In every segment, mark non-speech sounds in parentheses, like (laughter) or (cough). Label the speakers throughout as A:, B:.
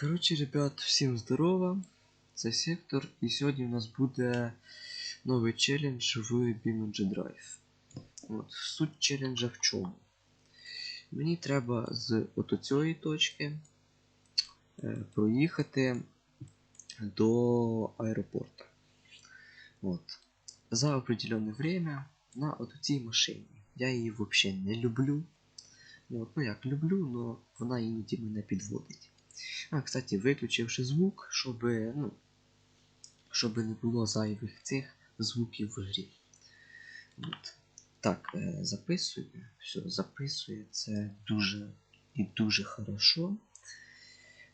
A: Коротше, ребят, всім здорово. Це Сектор, і сьогодні у нас буде новий челендж в BeamNG Drive. От, суть челенджа в чому? Мені треба з от цієї точки е, проїхати до аеропорту. От. За определенне время на от цій машині. Я її взагалі не люблю. От, ну як люблю, але вона іноді мене підводить. А, кстати, виключивши звук, щоб, ну, щоб не було зайвих цих звуків в грі. От. Так, е, записує. Все, записує. Це дуже і дуже хорошо.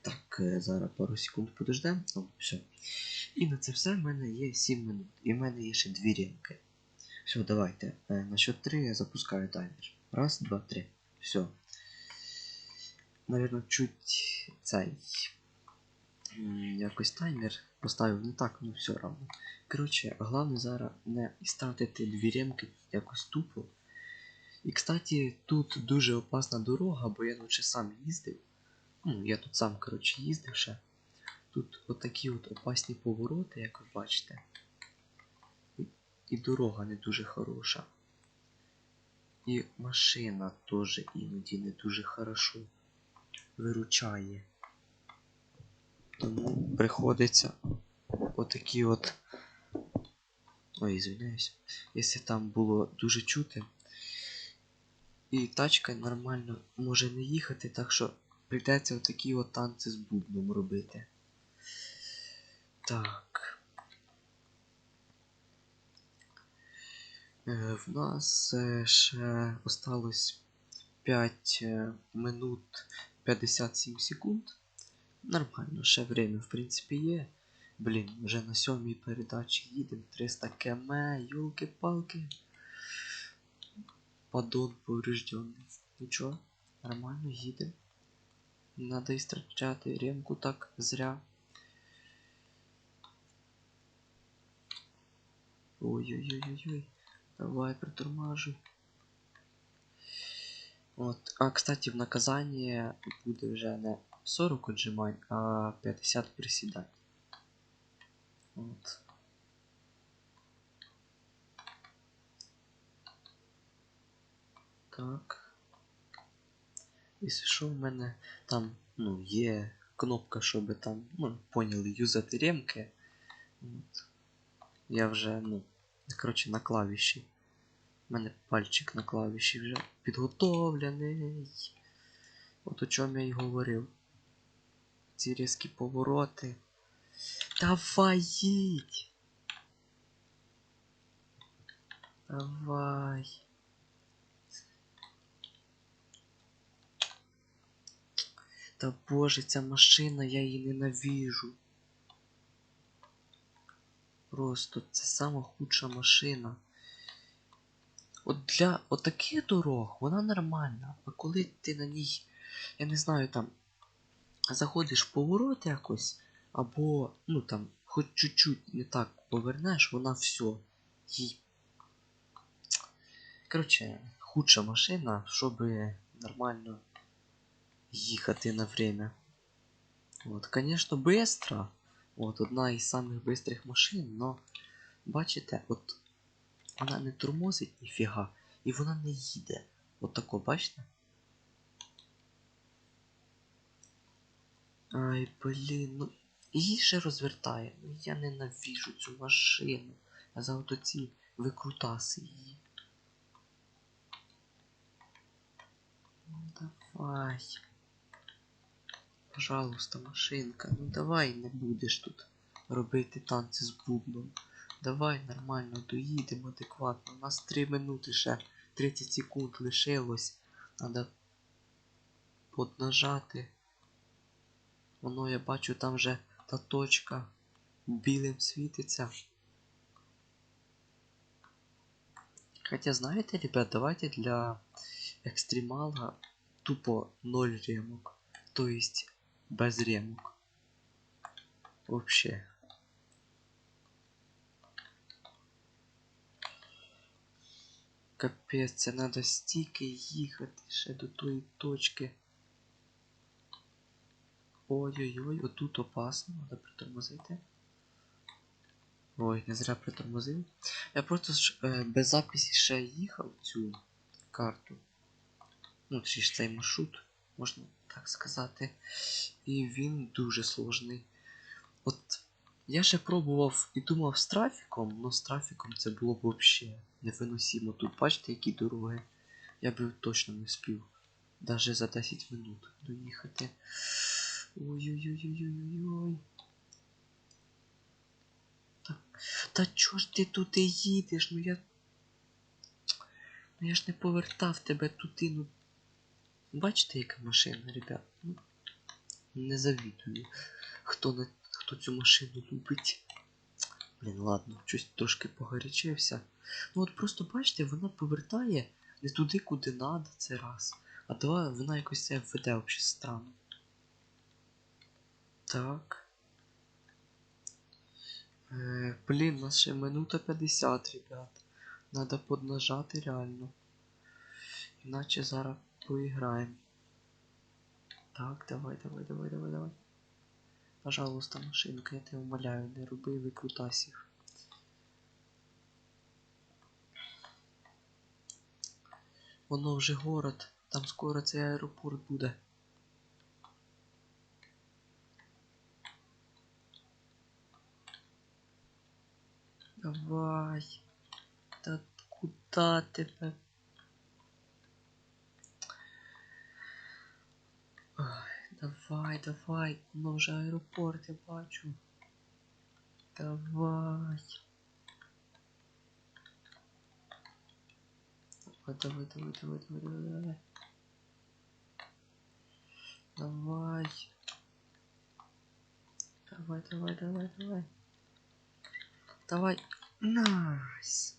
A: Так, е, зараз пару секунд подождемо. О, все. І на це все в мене є 7 минут. І в мене є ще дві ринки. Все, давайте. Е, на счет 3 я запускаю таймер. Раз, два, три. Все. Наверно, чуть цей. Якось таймер поставив не так, ну все равно. Коротше, головне зараз не стратити дві ремки якось тупо. І кстати, тут дуже опасна дорога, бо я лучше сам їздив. Ну, я тут сам, коротше, їздив ще. Тут отакі от опасні повороти, як ви бачите. І дорога не дуже хороша. І машина теж іноді не дуже хорошо виручає. Тому приходиться отакі от. Ой, извиняюсь. Якщо там було дуже чути. І тачка нормально може не їхати, так що прийдеться отакі от танці з бубном робити. Так. Е, в нас е, ще осталось 5 е, минут 57 секунд. Нормально, ще время, в принципі, є. Блін, вже на сьомій передачі їдемо. 300 км, юлки-палки. Подон поврежденный. Нічого, нормально їдемо. Не надо істрачати ремку так зря. Ой-ой-ой-ой-ой. Давай, притормажуй. От. А, кстати, в наказанні буде вже не 40 отжимань, а 50 присідань. От. Так. Якщо що, в мене там, ну, є кнопка, щоб там, ну, поняли, юзати ремки. От. Я вже, ну, коротше, на клавіші. У мене пальчик на клавіші вже підготовлений. От о чому я й говорив. Ці різкі повороти. Давай їдь! Давай. Та боже, ця машина, я її ненавижу. Просто це сама худша машина. От для отаких дорог вона нормальна. А коли ти на ній, я не знаю, там заходиш в поворот якось, або, ну там, хоч чуть-чуть не так повернеш, вона все. Їй. Коротше, худша машина, щоб нормально їхати на время. От, конечно, быстро. От, одна із самих бистрих машин, но бачите, от вона не тормозить ніфіга, і вона не їде. От тако, бачите? Ай, блін, ну її ще розвертає. Ну я ненавіжу цю машину. А за от оці викрутаси її. Ну давай. Пожалуйста, машинка, ну давай не будеш тут робити танці з бубном. Давай нормально доїдемо адекватно. У нас 3 минути ще 30 секунд лишилось. Надо поднажати. Воно я бачу там вже та точка білим світиться. Хотя знаєте, ребят, давайте для екстремала тупо 0 ремок. То есть без ремок. Вообще. Капець, це треба стільки їхати ще до тої точки. Ой-ой-ой, отут опасно, треба притормозити. Ой, не зря притормозив. Я просто ж, е, без записі ще їхав цю карту. Ну, чи ж цей маршрут, можна так сказати. І він дуже сложний. От я ще пробував і думав з трафіком, але з трафіком це було б взагалі невиносимо. Тут бачите, які дороги. Я би точно не спів. Даже за 10 минут доїхати. Ой-ой-ой-ой-ой-ой. Та, та чого ж ти туди їдеш? Ну я. Ну я ж не повертав тебе туди, ну. Бачите, яка машина, ребят? Ну, не завідую. Хто на хто цю машину любить. Блін, ладно, щось трошки погарячився. Ну от просто бачите, вона повертає не туди, куди надо, це раз. А то вона якось це веде взагалі странно. Так. Е, блін, у нас ще минута 50, ребят. Надо поднажати реально. Іначе зараз поіграємо. Так, давай, давай, давай, давай, давай. Пожалуйста, машинка, я тебе умоляю, не роби викрутасів. Воно вже город, там скоро цей аеропорт буде. Давай. Та куда тебе? Ой, давай, давай, воно вже аеропорт, я бачу. Давай. Давай, давай, давай, давай, давай, давай, давай. Давай. Давай, давай, давай, давай. Давай. Найс.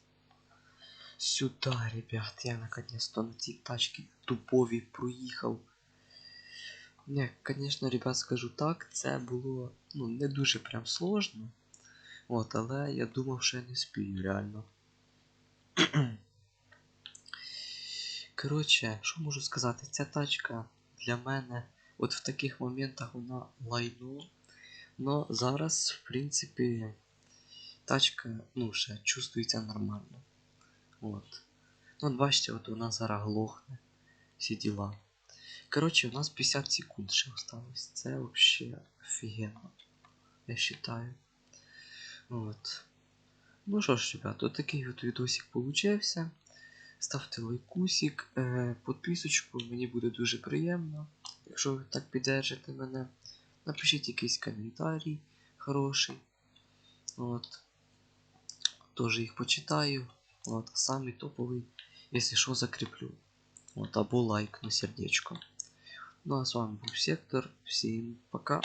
A: Сюда, ребят, я наконец-то на цій тачці тупові проїхав. Не, конечно, ребят, скажу так, це було ну, не дуже прям сложно. От, але я думав, що я не спію, реально. (clears throat) Коротше, що можу сказати, ця тачка для мене от в таких моментах вона лайно. Но зараз, в принципі, тачка, ну, ще чувствується нормально. От. Ну, от бачите, от вона зараз глохне. Всі діла. Коротше, у нас 50 секунд ще осталось. Це вообще офігенно. Я считаю. От. Ну що ж, ребят, от такий от відосик получився. Ставте лайкусик, е, підписочку, мені буде дуже приємно. Якщо ви так піддержите мене, напишіть якийсь коментарій хороший. От. Тоже їх почитаю. От, самий топовий, якщо що, закріплю. От, або лайк на сердечко. Ну а с вами был Сектор. Всем пока.